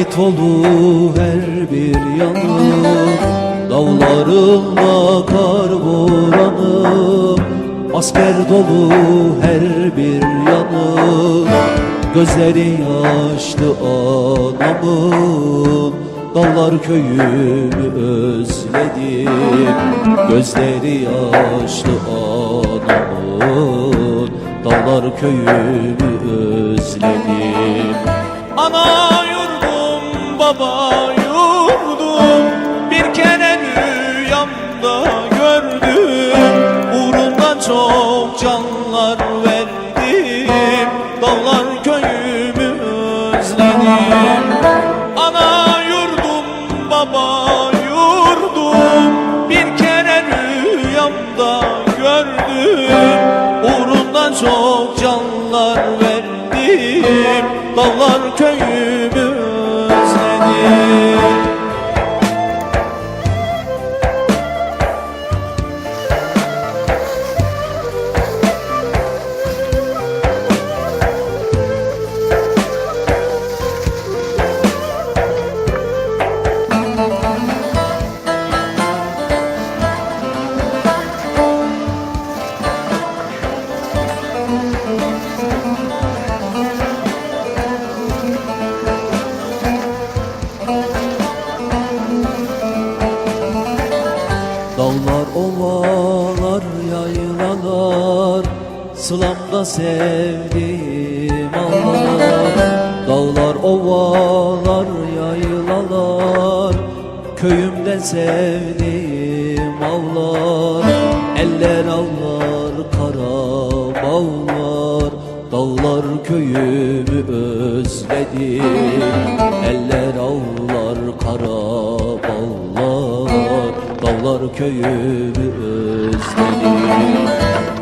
Şehit olu her bir yanı. Dağlarında kar boranı Asker dolu her bir yanı. Gözleri yaşlı anamın Dağlar köyümü özledim Gözleri yaşlı anamın Dağlar köyümü özledim yurdum baba yurdum. Bir kere rüyamda gördüm. Uğrunda çok canlar verdim. Dağlar köyümü özledim. Ana yurdum baba yurdum. Bir kere rüyamda gördüm. Uğrunda çok verdim Dağlar Dağlar, ovalar, yaylalar Sılamda sevdiğim Allah Dağlar, ovalar, yaylalar Köyümden sevdiğim Allah Eller ağlar, kara bağlar. Dağlar köyümü özledim. Eller ağlar, kara bağlar Dağlar köyümü özledim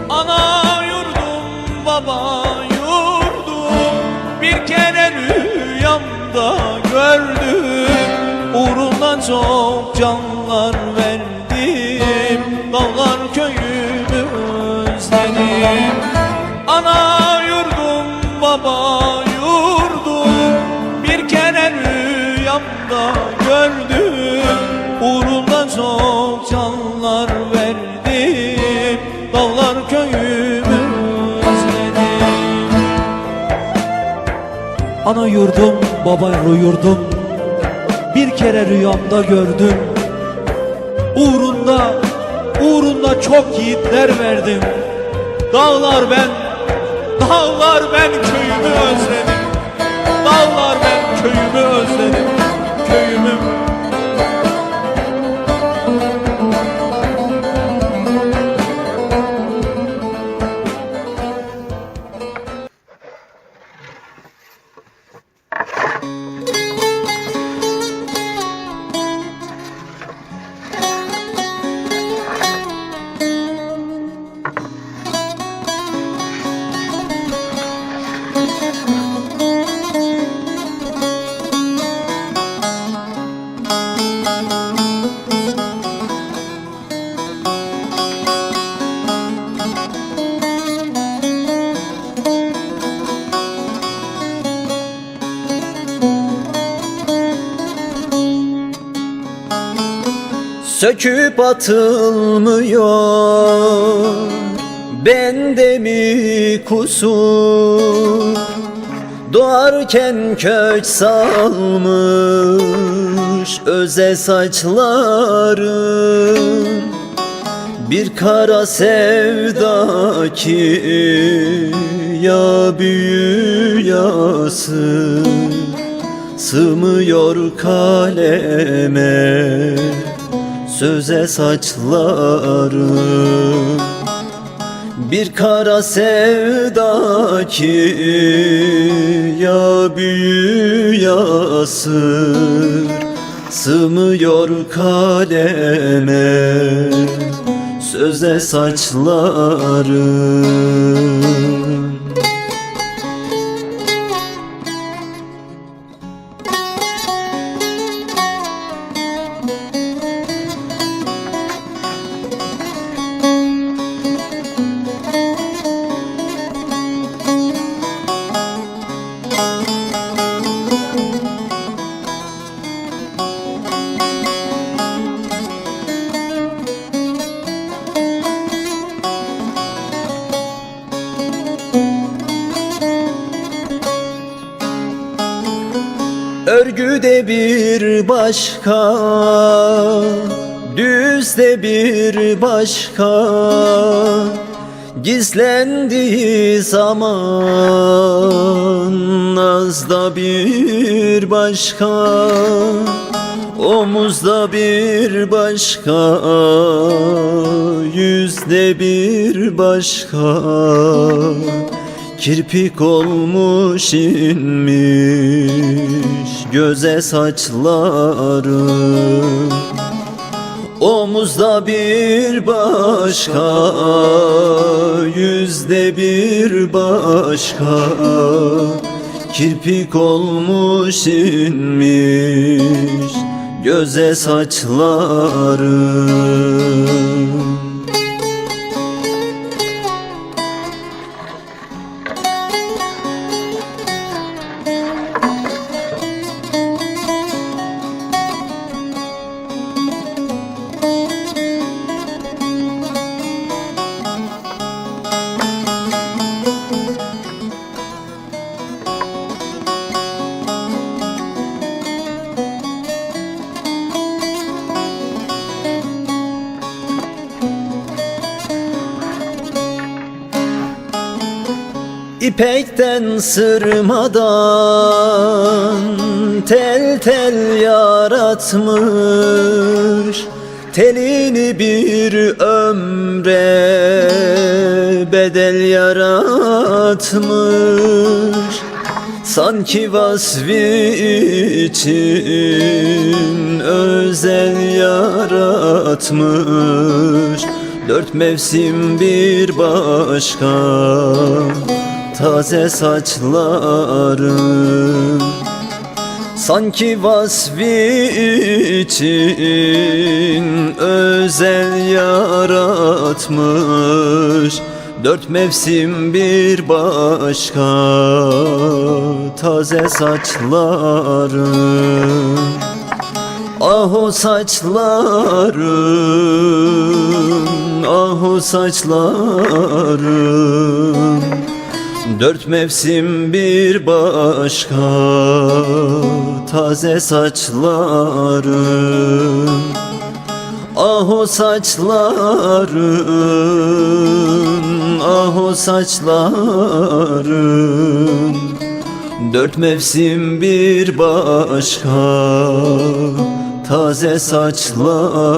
Ana yurdum baba yurdum. Bir kere rüyamda gördüm. Uğruna çok canlar verdim. Dağlar köyümü özledim Ana yurdum baba Ana yurdum baba yurdum. Bir kere rüyamda gördüm. Uğrunda Uğrunda çok yiğitler verdim. Dağlar ben Dağlar ben köyümü özledim Söküp atılmıyor. Bende mi kusur? Doğarken kök salmış Öze saçlarım Bir kara sevda ki Ya büyü yası Sığmıyor kaleme Söze saçlarım. Bir kara sevda ki Ya büyü ya sır Sığmıyor kaleme. Söze saçlarım Örgüde bir başka Düzde bir başka. Gizlendiği zaman Nazda bir başka Omuzda bir başka Yüzde bir başka. Kirpik olmuş inmiş Göze saçlarım Omuzda bir başka Yüzde bir başka. Kirpik olmuş inmiş Göze saçlarım İpekten sırmadan tel tel yaratmış. Telini bir ömre bedel yaratmış. Sanki vasfi için özel yaratmış. Dört mevsim bir başka taze saçlarım. Sanki vasfi için özel yaratmış. Dört mevsim bir başka taze saçlarım. Ah o saçların, ah o saçların Dört mevsim bir başka taze saçların Ah o saçların, ah o saçların. Dört mevsim bir başka taze saçlarım